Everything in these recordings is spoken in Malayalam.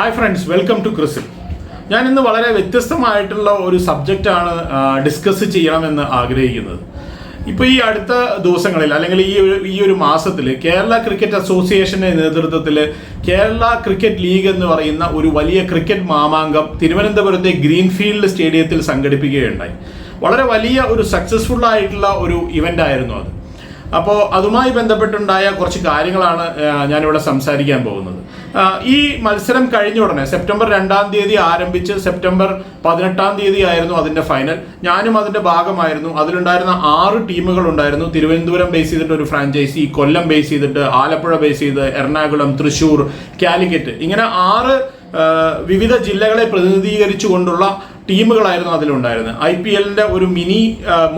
ഹായ് ഫ്രണ്ട്സ് വെൽക്കം ടു ക്രിസിൽ ഞാൻ ഇന്ന് വളരെ വ്യത്യസ്തമായിട്ടുള്ള ഒരു സബ്ജക്റ്റാണ് ഡിസ്കസ് ചെയ്യണമെന്ന് ആഗ്രഹിക്കുന്നത്. ഇപ്പോൾ ഈ അടുത്ത ദിവസങ്ങളിൽ അല്ലെങ്കിൽ ഈ ഒരു ഈ ഒരു മാസത്തിൽ കേരള ക്രിക്കറ്റ് അസോസിയേഷന്റെ നേതൃത്വത്തിൽ കേരള ക്രിക്കറ്റ് ലീഗ് എന്ന് പറയുന്ന ഒരു വലിയ ക്രിക്കറ്റ് മാമാങ്കം തിരുവനന്തപുരത്തെ ഗ്രീൻഫീൽഡ് സ്റ്റേഡിയത്തിൽ സംഘടിപ്പിക്കുകയുണ്ടായി. വളരെ വലിയ ഒരു സക്സസ്ഫുൾ ആയിട്ടുള്ള ഒരു ഇവന്റ് ആയിരുന്നു അത്. അപ്പോൾ അതുമായി ബന്ധപ്പെട്ടുണ്ടായ കുറച്ച് കാര്യങ്ങളാണ് ഞാനിവിടെ സംസാരിക്കാൻ പോകുന്നത്. ഈ മത്സരം കഴിഞ്ഞ ഉടനെ സെപ്റ്റംബർ രണ്ടാം തീയതി ആരംഭിച്ച് സെപ്റ്റംബർ പതിനെട്ടാം തീയതി ആയിരുന്നു അതിന്റെ ഫൈനൽ. ഞാനും അതിന്റെ ഭാഗമായിരുന്നു. അതിലുണ്ടായിരുന്ന ആറ് ടീമുകൾ ഉണ്ടായിരുന്നു. തിരുവനന്തപുരം ബേസ് ചെയ്തിട്ട് ഒരു ഫ്രാഞ്ചൈസി കൊല്ലം ബേസ് ചെയ്തിട്ട് ആലപ്പുഴ ബേസ് ചെയ്ത് എറണാകുളം തൃശൂർ കാലിക്കറ്റ്. ഇങ്ങനെ ആറ് വിവിധ ജില്ലകളെ പ്രതിനിധീകരിച്ചുകൊണ്ടുള്ള ടീമുകളായിരുന്നു അതിലുണ്ടായിരുന്നത്. ഐ പി എല്ലിന്റെ ഒരു മിനി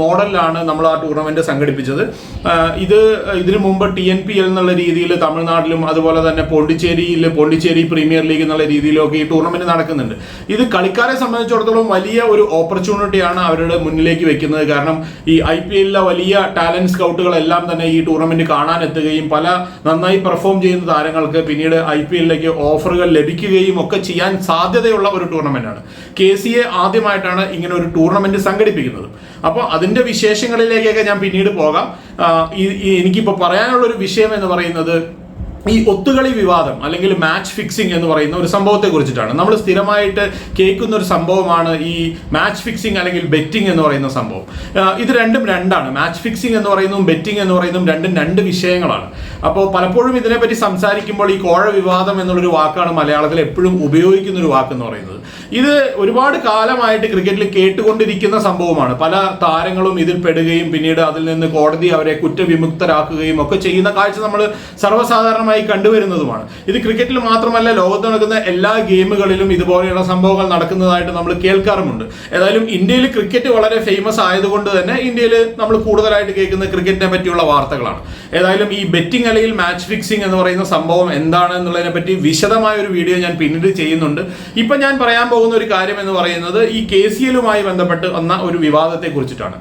മോഡലിലാണ് നമ്മൾ ആ ടൂർണമെന്റ് സംഘടിപ്പിച്ചത്. ഇത് ഇതിനു മുമ്പ് ടി എൻ പി എൽ എന്നുള്ള രീതിയിൽ തമിഴ്നാട്ടിലും അതുപോലെ തന്നെ പോണ്ടിച്ചേരിയിൽ പോണ്ടിച്ചേരി പ്രീമിയർ ലീഗ് എന്നുള്ള രീതിയിലൊക്കെ ഈ ടൂർണമെന്റ് നടക്കുന്നുണ്ട്. ഇത് കളിക്കാരെ സംബന്ധിച്ചിടത്തോളം വലിയ ഒരു ഓപ്പർച്യൂണിറ്റിയാണ് അവരുടെ മുന്നിലേക്ക് വെക്കുന്നത്. കാരണം ഈ ഐ പി എല്ലിലെ വലിയ ടാലന്റ് സ്കൗട്ടുകളെല്ലാം തന്നെ ഈ ടൂർണമെന്റ് കാണാൻ എത്തുകയും പല നന്നായി പെർഫോം ചെയ്യുന്ന താരങ്ങൾക്ക് പിന്നീട് ഐ പി എല്ലിലേക്ക് ഓഫറുകൾ ലഭിക്കുകയും ഒക്കെ ചെയ്യാൻ സാധ്യതയുള്ള ഒരു ടൂർണമെന്റാണ് കെ സി എ ആദ്യമായിട്ടാണ് ഇങ്ങനെ ഒരു ടൂർണമെന്റ് സംഘടിപ്പിക്കുന്നത്. അപ്പോൾ അതിന്റെ വിശേഷങ്ങളിലേക്കൊക്കെ ഞാൻ പിന്നീട് പോകാം. എനിക്കിപ്പോൾ പറയാനുള്ള ഒരു വിഷയം എന്ന് പറയുന്നത് ഈ ഒത്തുകളി വിവാദം അല്ലെങ്കിൽ മാച്ച് ഫിക്സിംഗ് എന്ന് പറയുന്ന ഒരു സംഭവത്തെ കുറിച്ചിട്ടാണ്. നമ്മൾ സ്ഥിരമായിട്ട് കേൾക്കുന്ന ഒരു സംഭവമാണ് ഈ മാച്ച് ഫിക്സിംഗ് അല്ലെങ്കിൽ ബെറ്റിംഗ് എന്ന് പറയുന്ന സംഭവം. ഇത് രണ്ടും രണ്ടാണ്. മാച്ച് ഫിക്സിംഗ് എന്ന് പറയുന്നതും ബെറ്റിംഗ് എന്ന് പറയുന്നതും രണ്ടും രണ്ട് വിഷയങ്ങളാണ്. അപ്പോൾ പലപ്പോഴും ഇതിനെപ്പറ്റി സംസാരിക്കുമ്പോൾ ഈ കോഴ വിവാദം എന്നുള്ളൊരു വാക്കാണ് മലയാളത്തിൽ എപ്പോഴും ഉപയോഗിക്കുന്ന ഒരു വാക്ക് എന്ന് പറയുന്നത്. ഇത് ഒരുപാട് കാലമായിട്ട് ക്രിക്കറ്റിൽ കേട്ടുകൊണ്ടിരിക്കുന്ന സംഭവമാണ്. പല താരങ്ങളും ഇതിൽ പെടുകയും പിന്നീട് അതിൽ നിന്ന് കോടതി അവരെ കുറ്റവിമുക്തരാക്കുകയും ഒക്കെ ചെയ്യുന്ന കാഴ്ച നമ്മൾ സർവസാധാരണമായി കണ്ടുവരുന്നതുമാണ്. ഇത് ക്രിക്കറ്റിൽ മാത്രമല്ല ലോകത്ത് നടക്കുന്ന എല്ലാ ഗെയിമുകളിലും ഇതുപോലെയുള്ള സംഭവങ്ങൾ നടക്കുന്നതായിട്ട് നമ്മൾ കേൾക്കാറുമുണ്ട്. ഏതായാലും ഇന്ത്യയിൽ ക്രിക്കറ്റ് വളരെ ഫേമസ് ആയതുകൊണ്ട് തന്നെ ഇന്ത്യയിൽ നമ്മൾ കൂടുതലായിട്ട് കേൾക്കുന്ന ക്രിക്കറ്റിനെ പറ്റിയുള്ള വാർത്തകളാണ്. ഏതായാലും ഈ ബെറ്റിംഗ് അല്ലെങ്കിൽ മാച്ച് ഫിക്സിംഗ് എന്ന് പറയുന്ന സംഭവം എന്താണ് എന്നുള്ളതിനെ പറ്റി വിശദമായ ഒരു വീഡിയോ ഞാൻ പിന്നീട് ചെയ്യുന്നുണ്ട്. ഇപ്പൊ ഞാൻ പറയാൻ പോകുന്ന ഒരു കാര്യം എന്ന് പറയുന്നത് ഈ കെ സി എല്ലുമായി ബന്ധപ്പെട്ട് വന്ന ഒരു വിവാദത്തെ കുറിച്ചിട്ടാണ്.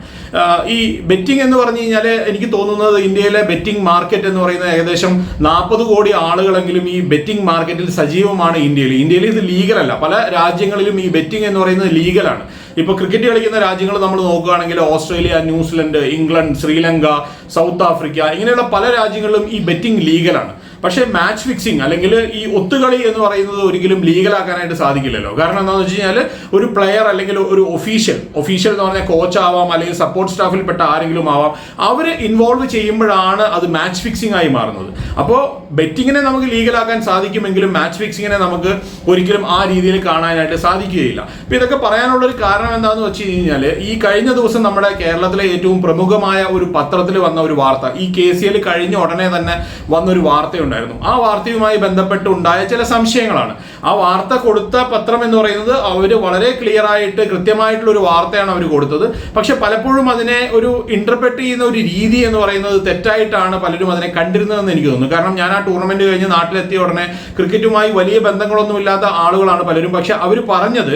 ഈ ബെറ്റിംഗ് എന്ന് പറഞ്ഞു കഴിഞ്ഞാൽ എനിക്ക് തോന്നുന്നത് ഇന്ത്യയിലെ ബെറ്റിംഗ് മാർക്കറ്റ് എന്ന് പറയുന്നത് ഏകദേശം നാൽപ്പത് കോടി ആളുകളെങ്കിലും ഈ ബെറ്റിംഗ് മാർക്കറ്റിൽ സജീവമാണ് ഇന്ത്യയിൽ. ഇന്ത്യയിൽ ഇത് ലീഗലല്ല. പല രാജ്യങ്ങളിലും ഈ ബെറ്റിംഗ് എന്ന് പറയുന്നത് ലീഗലാണ്. ഇപ്പൊ ക്രിക്കറ്റ് കളിക്കുന്ന രാജ്യങ്ങൾ നമ്മൾ നോക്കുകയാണെങ്കിൽ Australia New Zealand England Sri Lanka South Africa ഇങ്ങനെയുള്ള പല രാജ്യങ്ങളിലും ഈ ബെറ്റിംഗ് ലീഗലാണ്. പക്ഷേ മാച്ച് ഫിക്സിംഗ് അല്ലെങ്കിൽ ഈ ഒത്തുകളി എന്ന് പറയുന്നത് ഒരിക്കലും ലീഗലാക്കാനായിട്ട് സാധിക്കില്ലല്ലോ. കാരണം എന്താണെന്ന് വെച്ച് കഴിഞ്ഞാൽ ഒരു പ്ലെയർ അല്ലെങ്കിൽ ഒരു ഒഫീഷ്യൽ ഒഫീഷ്യൽ എന്ന് പറഞ്ഞാൽ കോച്ച് ആവാം അല്ലെങ്കിൽ സപ്പോർട്ട് സ്റ്റാഫിൽപ്പെട്ട ആരെങ്കിലും ആവാം അവരെ ഇൻവോൾവ് ചെയ്യുമ്പോഴാണ് അത് മാച്ച് ഫിക്സിംഗ് ആയി മാറുന്നത്. അപ്പോൾ ബെറ്റിങ്ങിനെ നമുക്ക് ലീഗലാക്കാൻ സാധിക്കുമെങ്കിലും മാച്ച് ഫിക്സിങ്ങിനെ നമുക്ക് ഒരിക്കലും ആ രീതിയിൽ കാണാനായിട്ട് സാധിക്കുകയില്ല. അപ്പോൾ ഇതൊക്കെ പറയാനുള്ള ഒരു കാരണം എന്താണെന്ന് വെച്ച് കഴിഞ്ഞാൽ ഈ കഴിഞ്ഞ ദിവസം നമ്മുടെ കേരളത്തിലെ ഏറ്റവും പ്രമുഖമായ ഒരു പത്രത്തിൽ വന്ന ഒരു വാർത്ത ഈ കെ സി എൽ കഴിഞ്ഞ ഉടനെ തന്നെ വന്നൊരു വാർത്തയുണ്ടായിരുന്നു ആ വാർത്തയുമായി ബന്ധപ്പെട്ട് ഉണ്ടായ ചില സംശയങ്ങളാണ്. ആ വാർത്ത കൊടുത്ത പത്രം എന്ന് പറയുന്നത് അവർ വളരെ ക്ലിയർ ആയിട്ട് കൃത്യമായിട്ടുള്ള ഒരു വാർത്തയാണ് അവർ കൊടുത്തത്. പക്ഷെ പലപ്പോഴും അതിനെ ഒരു ഇന്റർപ്രറ്റ് ചെയ്യുന്ന ഒരു രീതി എന്ന് പറയുന്നത് തെറ്റായിട്ടാണ് പലരും അതിനെ കണ്ടിരുന്നതെന്ന് എനിക്ക് തോന്നുന്നു. കാരണം ഞാൻ ആ ടൂർണമെന്റ് കഴിഞ്ഞ് നാട്ടിലെത്തിയ ഉടനെ ക്രിക്കറ്റുമായി വലിയ ബന്ധങ്ങളൊന്നും ഇല്ലാത്ത ആളുകളാണ് പലരും. പക്ഷെ അവർ പറഞ്ഞത്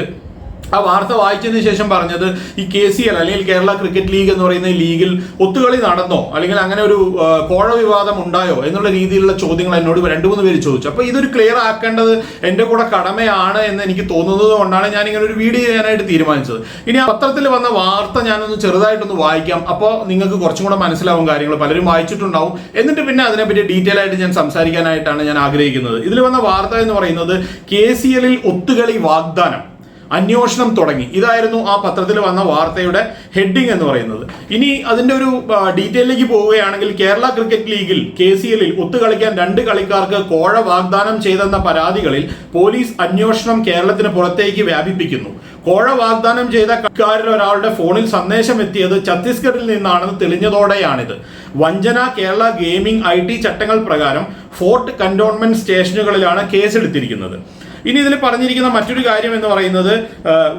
ആ വാർത്ത വായിച്ചതിന് ശേഷം പറഞ്ഞത് ഈ കെ സി എൽ അല്ലെങ്കിൽ കേരള ക്രിക്കറ്റ് ലീഗ് എന്ന് പറയുന്ന ലീഗിൽ ഒത്തുകളി നടന്നോ? അല്ലെങ്കിൽ അങ്ങനെ ഒരു കോഴ വിവാദം ഉണ്ടായോ? എന്നുള്ള രീതിയിലുള്ള ചോദ്യങ്ങൾ എന്നോട് രണ്ടു മൂന്ന് പേര് ചോദിച്ചു. അപ്പൊ ഇതൊരു ക്ലിയർ ആക്കേണ്ടത് എന്റെ കൂടെ കടമയാണ് എന്ന് എനിക്ക് തോന്നുന്നത് കൊണ്ടാണ് ഞാൻ ഇങ്ങനെ ഒരു വീഡിയോ ചെയ്യാനായിട്ട് തീരുമാനിച്ചത്. ഇനി ആ പത്രത്തിൽ വന്ന വാർത്ത ഞാനൊന്ന് ചെറുതായിട്ടൊന്ന് വായിക്കാം. അപ്പോൾ നിങ്ങൾക്ക് കുറച്ചും കൂടെ മനസ്സിലാവും കാര്യങ്ങൾ. പലരും വായിച്ചിട്ടുണ്ടാവും. എന്നിട്ട് പിന്നെ അതിനെപ്പറ്റി ഡീറ്റെയിൽ ആയിട്ട് ഞാൻ സംസാരിക്കാനായിട്ടാണ് ഞാൻ ആഗ്രഹിക്കുന്നത്. ഇതിൽ വന്ന വാർത്ത എന്ന് പറയുന്നത് കെ സി എല്ലിൽ ഒത്തുകളി വാഗ്ദാനം. അന്വേഷണം തുടങ്ങി. ഇതായിരുന്നു ആ പത്രത്തിൽ വന്ന വാർത്തയുടെ ഹെഡിങ് എന്ന് പറയുന്നത്. ഇനി അതിന്റെ ഒരു ഡീറ്റെയിലേക്ക് പോവുകയാണെങ്കിൽ കേരള ക്രിക്കറ്റ് ലീഗിൽ കെ സി എല്ലിൽ ഒത്തുകളിക്കാൻ രണ്ട് കളിക്കാർക്ക് കോഴ വാഗ്ദാനം ചെയ്തെന്ന പരാതികളിൽ പോലീസ് അന്വേഷണം കേരളത്തിന് പുറത്തേക്ക് വ്യാപിപ്പിക്കുന്നു. കോഴ വാഗ്ദാനം ചെയ്ത കളിക്കാരിൽ ഒരാളുടെ ഫോണിൽ സന്ദേശം എത്തിയത് ഛത്തീസ്ഗഡിൽ നിന്നാണെന്ന് തെളിഞ്ഞതോടെയാണിത്. വഞ്ചന കേരള ഗെയിമിംഗ് ഐ ചട്ടങ്ങൾ പ്രകാരം ഫോർട്ട് കന്റോൺമെന്റ് സ്റ്റേഷനുകളിലാണ് കേസെടുത്തിരിക്കുന്നത്. ഇനി ഇതിൽ പറഞ്ഞിരിക്കുന്ന മറ്റൊരു കാര്യം എന്ന് പറയുന്നത്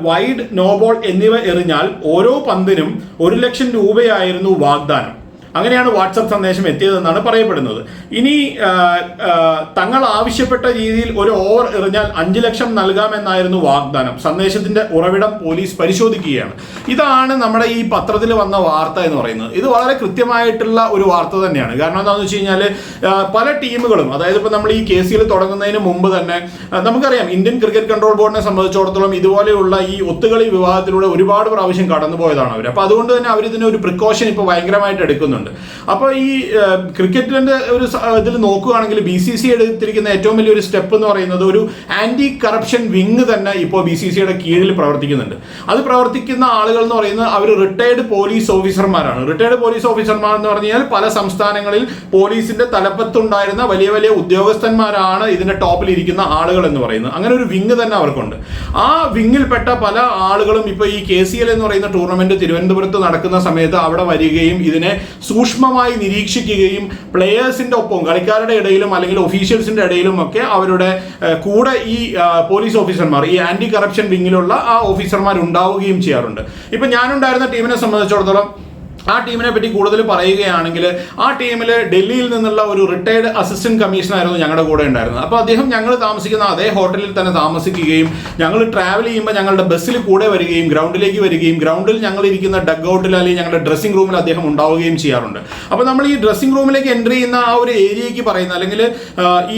വൈഡ് നോബോൾ എന്നിവ എറിഞ്ഞാൽ ഓരോ പന്തിനും ഒരു ലക്ഷം രൂപയായിരുന്നു വാഗ്ദാനം. അങ്ങനെയാണ് വാട്സപ്പ് സന്ദേശം എത്തിയതെന്നാണ് പറയപ്പെടുന്നത്. ഇനി തങ്ങൾ ആവശ്യപ്പെട്ട രീതിയിൽ ഒരു ഓവർ എറിഞ്ഞാൽ അഞ്ചു ലക്ഷം നൽകാമെന്നായിരുന്നു വാഗ്ദാനം. സന്ദേശത്തിന്റെ ഉറവിടം പോലീസ് പരിശോധിക്കുകയാണ്. ഇതാണ് നമ്മുടെ ഈ പത്രത്തിൽ വന്ന വാർത്ത എന്ന് പറയുന്നത്. ഇത് വളരെ കൃത്യമായിട്ടുള്ള ഒരു വാർത്ത തന്നെയാണ്. കാരണം എന്താണെന്ന് വെച്ച് കഴിഞ്ഞാൽ പല ടീമുകളും അതായത് ഇപ്പോൾ നമ്മൾ ഈ കേസിൽ തുടങ്ങുന്നതിന് മുമ്പ് തന്നെ നമുക്കറിയാം ഇന്ത്യൻ ക്രിക്കറ്റ് കൺട്രോൾ ബോർഡിനെ സംബന്ധിച്ചിടത്തോളം ഇതുപോലെയുള്ള ഈ ഒത്തുകളി വിവാഹത്തിലൂടെ ഒരുപാട് പ്രാവശ്യം കടന്നുപോയതാണ് അവർ അപ്പോൾ അതുകൊണ്ട് തന്നെ അവർ ഇതിനൊരു പ്രിക്കോഷൻ ഇപ്പോൾ ഭയങ്കരമായിട്ട് എടുക്കുന്നുണ്ട്. അപ്പോൾ ഈ ക്രിക്കറ്റിന്റെ ഒരു ഇതിൽ നോക്കുകയാണെങ്കിൽ ബി സി സി എടുത്തിരിക്കുന്ന ഏറ്റവും വലിയൊരു സ്റ്റെപ്പ് എന്ന് പറയുന്നത് ഒരു ആന്റി കറപ്ഷൻ വിങ് തന്നെ ഇപ്പോൾ ബി സി സിയുടെ കീഴിൽ പ്രവർത്തിക്കുന്നുണ്ട്. അത് പ്രവർത്തിക്കുന്ന ആളുകൾ എന്ന് പറയുന്നത് അവർ റിട്ടയർഡ് പോലീസ് ഓഫീസർമാരാണ് റിട്ടയർഡ് പോലീസ് ഓഫീസർമാർ എന്ന് പറഞ്ഞാൽ പല സംസ്ഥാനങ്ങളിൽ പോലീസിന്റെ തലപ്പത്തുണ്ടായിരുന്ന വലിയ വലിയ ഉദ്യോഗസ്ഥന്മാരാണ് ഇതിന്റെ ടോപ്പിൽ ഇരിക്കുന്ന ആളുകൾ എന്ന് പറയുന്നത്. അങ്ങനെ ഒരു വിങ് തന്നെ അവർക്കുണ്ട്. ആ വിങ്ങിൽപ്പെട്ട പല ആളുകളും ഇപ്പോൾ ഈ കെ സി എൽ എന്ന് പറയുന്ന ടൂർണമെന്റ് തിരുവനന്തപുരത്ത് നടക്കുന്ന സമയത്ത് അവിടെ വരികയും ഇതിനെ സൂക്ഷ്മമായി നിരീക്ഷിക്കുകയും പ്ലെയേഴ്സിന്റെ ഒപ്പം കളിക്കാരുടെ ഇടയിലും അല്ലെങ്കിൽ ഒഫീഷ്യൽസിന്റെ ഇടയിലും ഒക്കെ അവരുടെ കൂടെ ഈ പോലീസ് ഓഫീസർമാർ ഈ ആന്റി കറപ്ഷൻ വിങ്ങിലുള്ള ആ ഓഫീസർമാർ ഉണ്ടാവുകയും ചെയ്യാറുണ്ട്. ഇപ്പം ഞാനുണ്ടായിരുന്ന ടീമിനെ സംബന്ധിച്ചിടത്തോളം ആ ടീമിനെ പറ്റി കൂടുതൽ പറയുകയാണെങ്കിൽ ആ ടീമിൽ ഡൽഹിയിൽ നിന്നുള്ള ഒരു റിട്ടയർഡ് അസിസ്റ്റന്റ് കമ്മീഷണറായിരുന്നു ഞങ്ങളുടെ കൂടെ ഉണ്ടായിരുന്നത്. അപ്പോൾ അദ്ദേഹം ഞങ്ങൾ താമസിക്കുന്ന അതേ ഹോട്ടലിൽ തന്നെ താമസിക്കുകയും ഞങ്ങൾ ട്രാവൽ ചെയ്യുമ്പോൾ ഞങ്ങളുടെ ബസ്സിൽ കൂടെ വരികയും ഗ്രൗണ്ടിലേക്ക് വരികയും ഗ്രൗണ്ടിൽ ഞങ്ങൾ ഇരിക്കുന്ന ഡഗ് ഔട്ടിൽ അല്ലെങ്കിൽ ഞങ്ങളുടെ ഡ്രസ്സിംഗ് റൂമിൽ അദ്ദേഹം ഉണ്ടാവുകയും ചെയ്യാറുണ്ട്. അപ്പോൾ നമ്മൾ ഈ ഡ്രസ്സിംഗ് റൂമിലേക്ക് എന്റർ ചെയ്യുന്ന ആ ഒരു ഏരിയയ്ക്ക് പറയുന്ന അല്ലെങ്കിൽ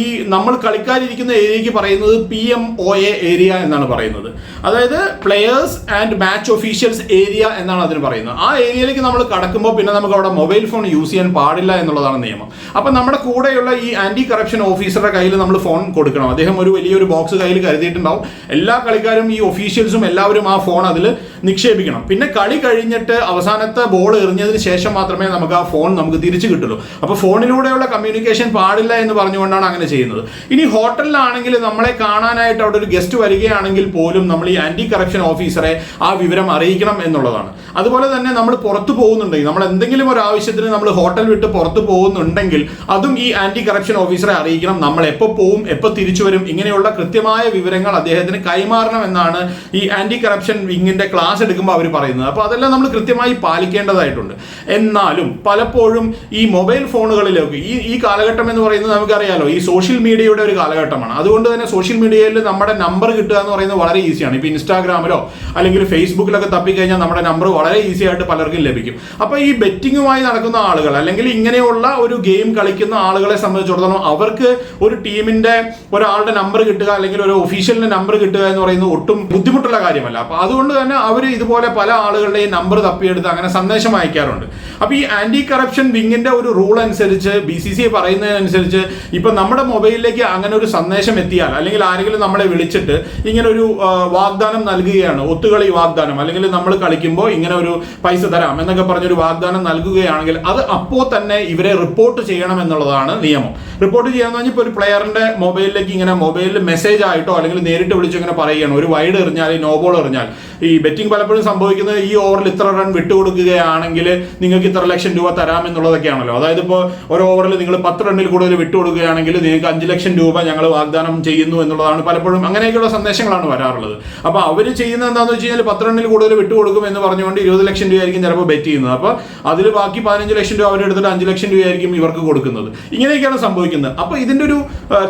ഈ നമ്മൾ കളിക്കാരിരിക്കുന്ന ഏരിയയ്ക്ക് പറയുന്നത് P M O A area എന്നാണ് പറയുന്നത്. അതായത് players and match officials area എന്നാണ് അതിന് പറയുന്നത്. ആ ഏരിയയിലേക്ക് നമ്മൾ കടക്കുമ്പോൾ പിന്നെ നമുക്ക് അവിടെ മൊബൈൽ ഫോൺ യൂസ് ചെയ്യാൻ പാടില്ല എന്നുള്ളതാണ് നിയമം. അപ്പം നമ്മുടെ കൂടെയുള്ള ഈ ആന്റി കറപ്ഷൻ ഓഫീസറുടെ കയ്യിൽ നമ്മൾ ഫോൺ കൊടുക്കണം. അദ്ദേഹം ഒരു വലിയൊരു ബോക്സ് കയ്യിൽ കരുതിയിട്ടുണ്ടാവും. എല്ലാ കളിക്കാരും ഈ ഒഫീഷ്യൽസും എല്ലാവരും ആ ഫോൺ അതിൽ നിക്ഷേപിക്കണം. പിന്നെ കളി കഴിഞ്ഞിട്ട് അവസാനത്തെ ബോൾ എറിഞ്ഞതിന് ശേഷം മാത്രമേ നമുക്ക് ആ ഫോൺ നമുക്ക് തിരിച്ചു കിട്ടുള്ളൂ. അപ്പോൾ ഫോണിലൂടെയുള്ള കമ്മ്യൂണിക്കേഷൻ പാടില്ല എന്ന് പറഞ്ഞുകൊണ്ടാണ് അങ്ങനെ ചെയ്യുന്നത്. ഇനി ഹോട്ടലിലാണെങ്കിൽ നമ്മളെ കാണാനായിട്ട് അവിടെ ഒരു ഗസ്റ്റ് വരികയാണെങ്കിൽ പോലും നമ്മൾ ഈ ആന്റി കറപ്ഷൻ ഓഫീസറെ ആ വിവരം അറിയിക്കണം എന്നുള്ളതാണ്. അതുപോലെ തന്നെ നമ്മൾ പുറത്തു പോകുന്നുണ്ടെങ്കിൽ നമ്മൾ എന്തെങ്കിലും ഒരു ആവശ്യത്തിന് നമ്മൾ ഹോട്ടൽ വിട്ട് പുറത്തു പോകുന്നുണ്ടെങ്കിൽ അതും ഈ ആന്റി കറപ്ഷൻ ഓഫീസറെ അറിയിക്കണം. നമ്മൾ എപ്പോൾ പോവും എപ്പോൾ തിരിച്ചു വരും ഇങ്ങനെയുള്ള കൃത്യമായ വിവരങ്ങൾ അദ്ദേഹത്തിന് കൈമാറണം എന്നാണ് ഈ ആന്റി കറപ്ഷൻ വിങ്ങിന്റെ ക്ലാസ് എടുക്കുമ്പോൾ അവർ പറയുന്നത്. അപ്പോൾ അതെല്ലാം നമ്മൾ കൃത്യമായി പാലിക്കേണ്ടതായിട്ടുണ്ട്. എന്നാലും പലപ്പോഴും ഈ മൊബൈൽ ഫോണുകളിലൊക്കെ ഈ ഈ കാലഘട്ടം എന്ന് പറയുന്നത് നമുക്കറിയാലോ ഈ സോഷ്യൽ മീഡിയയുടെ ഒരു കാലഘട്ടമാണ്. അതുകൊണ്ട് തന്നെ സോഷ്യൽ മീഡിയയിൽ നമ്മുടെ നമ്പർ കിട്ടുക എന്ന് പറയുന്നത് വളരെ ഈസിയാണ് ഇപ്പോൾ ഇൻസ്റ്റാഗ്രാമിലോ അല്ലെങ്കിൽ ഫേസ്ബുക്കിലൊക്കെ തപ്പിക്കഴിഞ്ഞാൽ നമ്മുടെ നമ്പർ വളരെ ഈസി ആയിട്ട് പലർക്കും ലഭിക്കും. അപ്പോൾ ഈ ബെറ്റിങ്ങുമായി നടക്കുന്ന ആളുകൾ അല്ലെങ്കിൽ ഇങ്ങനെയുള്ള ഒരു ഗെയിം കളിക്കുന്ന ആളുകളെ സംബന്ധിച്ചിടത്തോളം അവർക്ക് ഒരു ടീമിന്റെ ഒരാളുടെ നമ്പർ കിട്ടുക അല്ലെങ്കിൽ ഒരു ഒഫീഷ്യലിന്റെ നമ്പർ കിട്ടുക എന്ന് പറയുന്നത് ഒട്ടും ബുദ്ധിമുട്ടുള്ള കാര്യമല്ല. അപ്പോൾ അതുകൊണ്ട് തന്നെ അവർ ഇതുപോലെ പല ആളുകളുടെയും നമ്പർ തപ്പിയെടുത്ത് അങ്ങനെ സന്ദേശം അയക്കാറുണ്ട്. അപ്പൊ ഈ ആന്റി കറപ്ഷൻ വിങ്ങിന്റെ ഒരു റൂൾ അനുസരിച്ച് ബി സി സി പറയുന്നതിനനുസരിച്ച് ഇപ്പൊ നമ്മുടെ മൊബൈലിലേക്ക് അങ്ങനെ ഒരു സന്ദേശം എത്തിയാൽ അല്ലെങ്കിൽ ആരെങ്കിലും നമ്മളെ വിളിച്ചിട്ട് ഇങ്ങനെ ഒരു വാഗ്ദാനം നൽകുകയാണ് ഒത്തുകളി വാഗ്ദാനം അല്ലെങ്കിൽ നമ്മൾ കളിക്കുമ്പോൾ ഇങ്ങനെ ഒരു പൈസ തരാം എന്നൊക്കെ പറഞ്ഞൊരു വാഗ്ദാനം നൽകുകയാണെങ്കിൽ അത് അപ്പോൾ തന്നെ ഇവരെ റിപ്പോർട്ട് ചെയ്യണം എന്നുള്ളതാണ് നിയമം. റിപ്പോർട്ട് ചെയ്യാന്ന് പറഞ്ഞാൽ ഇപ്പോൾ ഒരു പ്ലെയറിന്റെ മൊബൈലിലേക്ക് ഇങ്ങനെ മൊബൈലിൽ മെസ്സേജ് ആയിട്ടോ അല്ലെങ്കിൽ നേരിട്ട് വിളിച്ച് ഇങ്ങനെ പറയുകയാണ്. ഒരു വൈഡ് എറിഞ്ഞാൽ നോ ബോൾ എറിഞ്ഞാൽ. ഈ ബെറ്റിംഗ് പലപ്പോഴും സംഭവിക്കുന്നത് ഈ ഓവറിൽ ഇത്ര റൺ വിട്ടുകൊടുക്കുകയാണെങ്കിൽ നിങ്ങൾക്ക് ഇത്ര ലക്ഷം രൂപ തരാം എന്നുള്ളതൊക്കെയാണല്ലോ. അതായത് ഇപ്പോൾ ഒരു ഓവറിൽ നിങ്ങൾ പത്ത് റണ്ണിൽ കൂടുതൽ വിട്ടുകൊടുക്കുകയാണെങ്കിൽ നിങ്ങൾക്ക് അഞ്ച് ലക്ഷം രൂപ ഞങ്ങൾ വാഗ്ദാനം ചെയ്യുന്നു എന്നുള്ളതാണ് പലപ്പോഴും അങ്ങനെയൊക്കെയുള്ള സന്ദേശങ്ങളാണ് വരാറുള്ളത്. അപ്പോൾ അവർ ചെയ്യുന്ന എന്താണെന്ന് വെച്ച് കഴിഞ്ഞാൽ പത്ത് റണ്ണിൽ കൂടുതൽ വിട്ടുകൊടുക്കും എന്ന് പറഞ്ഞുകൊണ്ട് ഇരുപത് ലക്ഷം രൂപയായിരിക്കും ചിലപ്പോൾ ബെറ്റ് ചെയ്യുന്നത്. അപ്പോൾ അതിൽ ബാക്കി പതിനഞ്ച് ലക്ഷം രൂപ അവരെടുത്തിട്ട് അഞ്ച് ലക്ഷം രൂപയായിരിക്കും ഇവർക്ക് കൊടുക്കുന്നത്. ഇങ്ങനെയൊക്കെയാണ് സംഭവിക്കുന്നത്. അപ്പോൾ ഇതിന്റെ ഒരു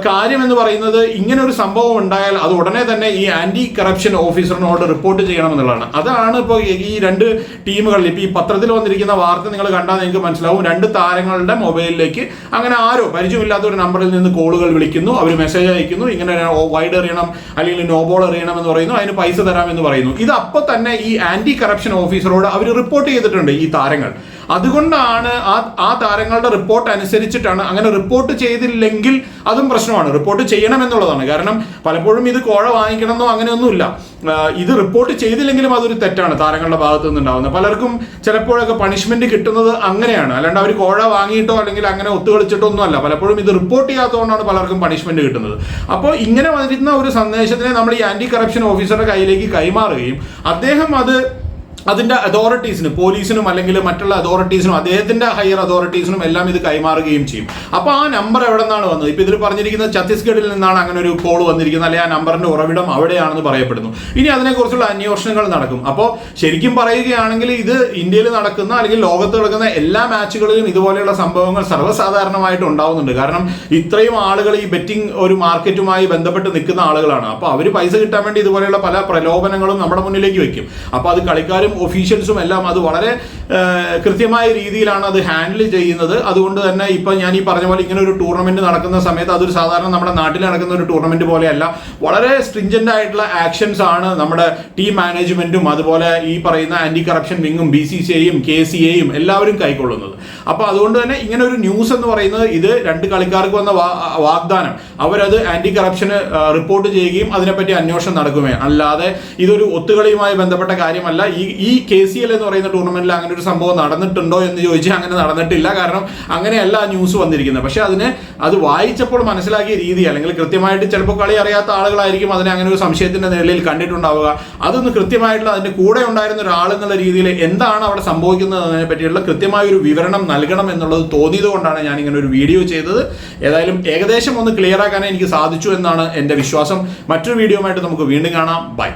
കാര്യം എന്ന് പറയുന്നത് ഇങ്ങനെ ഒരു സംഭവം ഉണ്ടായാൽ അത് ഉടനെ തന്നെ ഈ ആന്റി കറപ്ഷൻ ഓഫീസറിനോട് റിപ്പോർട്ട് ചെയ്യണം. എന്നുള്ളതാണ് അതാണ് ഇപ്പോൾ ഈ രണ്ട് ടീമുകളിൽ ഇപ്പോൾ ഈ പത്രത്തിൽ വന്നിരിക്കുന്ന വാർത്ത നിങ്ങൾ കണ്ടാൽ നിങ്ങൾക്ക് മനസ്സിലാവും. രണ്ട് താരങ്ങളുടെ മൊബൈലിലേക്ക് അങ്ങനെ ആരോ പരിചയമില്ലാത്ത ഒരു നമ്പറിൽ നിന്ന് കോളുകൾ വിളിക്കുന്നു അവർ മെസ്സേജ് അയക്കുന്നു ഇങ്ങനെ വൈഡ് എറിയണം അല്ലെങ്കിൽ നോ ബോൾ എറിയണം എന്ന് പറയുന്നു അതിന് പൈസ തരാമെന്ന് പറയുന്നു. ഇത് അപ്പോൾ തന്നെ ഈ ആന്റി കറപ്ഷൻ ഓഫീസറോട് അവർ റിപ്പോർട്ട് ചെയ്തിട്ടുണ്ട് ഈ താരങ്ങൾ. അതുകൊണ്ടാണ് ആ ആ താരങ്ങളുടെ റിപ്പോർട്ട് അനുസരിച്ചിട്ടാണ് അങ്ങനെ റിപ്പോർട്ട് ചെയ്തില്ലെങ്കിൽ അതും പ്രശ്നമാണ്. റിപ്പോർട്ട് ചെയ്യണം എന്നുള്ളതാണ്. കാരണം പലപ്പോഴും ഇത് കോഴ വാങ്ങിക്കണമെന്നോ അങ്ങനെയൊന്നുമില്ല. ഇത് റിപ്പോർട്ട് ചെയ്തില്ലെങ്കിലും അതൊരു തെറ്റാണ് താരങ്ങളുടെ ഭാഗത്തു നിന്നുണ്ടാവുന്നത്. പലർക്കും ചിലപ്പോഴൊക്കെ പണിഷ്മെന്റ് കിട്ടുന്നത് അങ്ങനെയാണ്. അല്ലാണ്ട് അവർ കോഴ വാങ്ങിയിട്ടോ അല്ലെങ്കിൽ അങ്ങനെ ഒത്തുകളിച്ചിട്ടോ ഒന്നും അല്ല പലപ്പോഴും ഇത് റിപ്പോർട്ട് ചെയ്യാത്തതുകൊണ്ടാണ് പലർക്കും പണിഷ്മെന്റ് കിട്ടുന്നത്. അപ്പോൾ ഇങ്ങനെ വരുന്ന ഒരു സന്ദേശത്തിനെ നമ്മൾ ഈ ആന്റി കറപ്ഷൻ ഓഫീസറുടെ കയ്യിലേക്ക് കൈമാറുകയും അദ്ദേഹം അത് അതിന്റെ അതോറിറ്റീസിനും പോലീസിനും അല്ലെങ്കിൽ മറ്റുള്ള അതോറിറ്റീസിനും അദ്ദേഹത്തിന്റെ ഹയർ അതോറിറ്റീസിനും എല്ലാം ഇത് കൈമാറുകയും ചെയ്യും. അപ്പോൾ ആ നമ്പർ എവിടെ നിന്നാണ് വന്നത്? ഇപ്പൊ ഇതിൽ പറഞ്ഞിരിക്കുന്നത് ഛത്തീസ്ഗഡിൽ നിന്നാണ് അങ്ങനെ ഒരു കോൾ വന്നിരിക്കുന്നത് അല്ലെങ്കിൽ ആ നമ്പറിന്റെ ഉറവിടം അവിടെയാണെന്ന് പറയപ്പെടുന്നു. ഇനി അതിനെക്കുറിച്ചുള്ള അന്വേഷണങ്ങൾ നടക്കും. അപ്പോൾ ശരിക്കും പറയുകയാണെങ്കിൽ ഇത് ഇന്ത്യയിൽ നടക്കുന്ന അല്ലെങ്കിൽ ലോകത്ത് നടക്കുന്ന എല്ലാ മാച്ചുകളിലും ഇതുപോലെയുള്ള സംഭവങ്ങൾ സർവസാധാരണമായിട്ട് ഉണ്ടാവുന്നുണ്ട്. കാരണം ഇത്രയും ആളുകൾ ഈ ബെറ്റിംഗ് ഒരു മാർക്കറ്റുമായി ബന്ധപ്പെട്ട് നിൽക്കുന്ന ആളുകളാണ്. അപ്പോൾ അവർ പൈസ കിട്ടാൻ വേണ്ടി ഇതുപോലെയുള്ള പല പ്രലോഭനങ്ങളും നമ്മുടെ മുന്നിലേക്ക് വെക്കും. അപ്പോൾ അത് കളിക്കാരും ഒഫീഷ്യൽസും എല്ലാം അത് വളരെ കൃത്യമായ രീതിയിലാണ് അത് ഹാൻഡിൽ ചെയ്യുന്നത്. അതുകൊണ്ട് തന്നെ ഇപ്പം ഞാൻ ഈ പറഞ്ഞ പോലെ ഇങ്ങനെ ഒരു ടൂർണമെന്റ് നടക്കുന്ന സമയത്ത് അതൊരു സാധാരണ നമ്മുടെ നാട്ടിൽ നടക്കുന്ന ഒരു ടൂർണമെന്റ് പോലെയല്ല. വളരെ സ്ട്രിഞ്ചന്റ് ആയിട്ടുള്ള ആക്ഷൻസ് ആണ് നമ്മുടെ ടീം മാനേജ്മെന്റും അതുപോലെ ഈ പറയുന്ന anti corruption വിങ്ങും B C C K C എയും എല്ലാവരും കൈക്കൊള്ളുന്നത്. അപ്പൊ അതുകൊണ്ട് തന്നെ ഇങ്ങനെ ഒരു ന്യൂസ് എന്ന് പറയുന്നത് ഇത് രണ്ട് കളിക്കാർക്ക് വന്ന വാഗ്ദാനം. അവരത് ആന്റി കറപ്ഷന് റിപ്പോർട്ട് ചെയ്യുകയും അതിനെപ്പറ്റി അന്വേഷണം നടക്കുകയും അല്ലാതെ ഇതൊരു ഒത്തുകളിയുമായി ബന്ധപ്പെട്ട കാര്യമല്ല. ഈ ഈ കെ സി എൽ എന്ന് പറയുന്ന ടൂർണമെന്റിൽ അങ്ങനെ ഒരു സംഭവം നടന്നിട്ടുണ്ടോ എന്ന് ചോദിച്ചാൽ അങ്ങനെ നടന്നിട്ടില്ല. കാരണം അങ്ങനെയല്ല ന്യൂസ് വന്നിരിക്കുന്നത്. പക്ഷെ അതിന് അത് വായിച്ചപ്പോൾ മനസ്സിലാക്കിയ രീതി അല്ലെങ്കിൽ കൃത്യമായിട്ട് ചിലപ്പോൾ കളി അറിയാത്ത ആളുകളായിരിക്കും അതിനെ അങ്ങനെ ഒരു സംശയത്തിന്റെ നിലയിൽ കണ്ടിട്ടുണ്ടാവുക. അതൊന്ന് കൃത്യമായിട്ടുള്ള അതിന്റെ കൂടെ ഉണ്ടായിരുന്ന ഒരാൾ എന്നുള്ള രീതിയിൽ എന്താണ് അവിടെ സംഭവിക്കുന്നത് എന്നതിനെ പറ്റിയുള്ള കൃത്യമായ ഒരു വിവരണം നൽകണം എന്നുള്ളത് തോന്നിയത് കൊണ്ടാണ് ഞാൻ ഇങ്ങനെ ഒരു വീഡിയോ ചെയ്തത്. ഏതായാലും ഏകദേശം ഒന്ന് ക്ലിയർ ആക്കാൻ എനിക്ക് സാധിച്ചു എന്നാണ് എന്റെ വിശ്വാസം. മറ്റൊരു വീഡിയോ ആയിട്ട് നമുക്ക് വീണ്ടും കാണാം. ബൈ